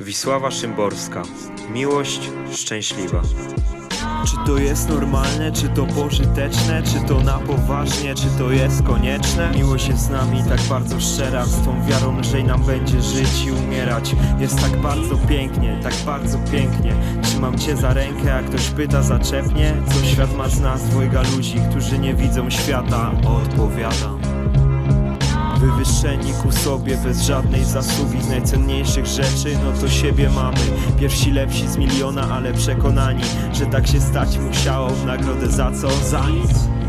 Wisława Szymborska. Miłość szczęśliwa. Czy to jest normalne, czy to pożyteczne, czy to na poważnie, czy to jest konieczne? Miłość jest z nami tak bardzo szczera, z tą wiarą, że nam będzie żyć i umierać. Jest tak bardzo pięknie, tak bardzo pięknie. Trzymam cię za rękę, a ktoś pyta zaczepnie, co świat ma z nas, dwojga ludzi, którzy nie widzą świata. Odpowiadam. Wywyższeni ku sobie bez żadnej zasługi z najcenniejszych rzeczy, no to siebie mamy. Pierwsi lepsi z miliona, ale przekonani, że tak się stać musiało. W nagrodę za co? Za nic.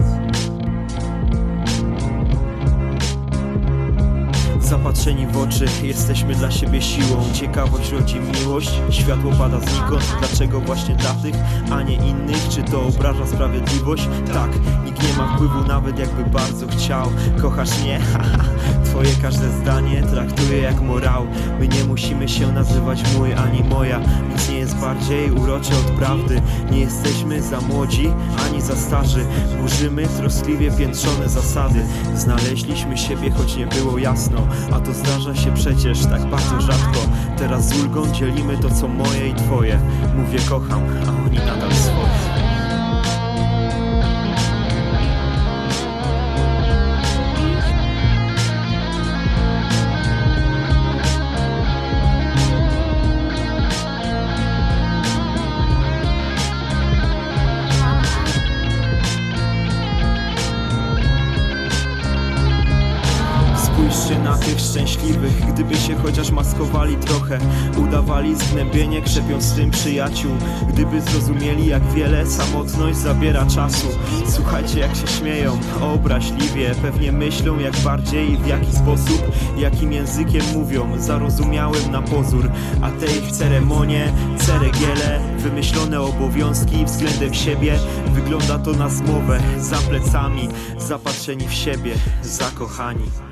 Zapatrzeni w oczy, jesteśmy dla siebie siłą Ciekawość rodzi miłość, światło pada znikąd Dlaczego właśnie dla tych, a nie innych? Czy to obraża sprawiedliwość? Tak, nikt nie ma wpływu nawet jakby bardzo chciał Kochasz mnie? Twoje każde zdanie traktuję jak morał My nie się nazywać mój ani moja. Nic nie jest bardziej urocze od prawdy. Nie jesteśmy za młodzi, ani za starzy. Burzymy troskliwie piętrzone zasady. Znaleźliśmy siebie, choć nie było jasno. A to zdarza się przecież tak bardzo rzadko. Teraz z ulgą dzielimy to co moje i twoje. Mówię kocham, a oni nadal swoje na tych szczęśliwych, gdyby się chociaż maskowali trochę. Udawali zgnębienie, krzepiąc tym przyjaciół. Gdyby zrozumieli jak wiele samotność zabiera czasu. Słuchajcie jak się śmieją, obraźliwie. Pewnie myślą jak bardziej i w jaki sposób Jakim językiem mówią, zarozumiałem na pozór A te ich ceremonie, ceregiele. Wymyślone obowiązki względem siebie. Wygląda to na zmowę, za plecami Zapatrzeni w siebie, zakochani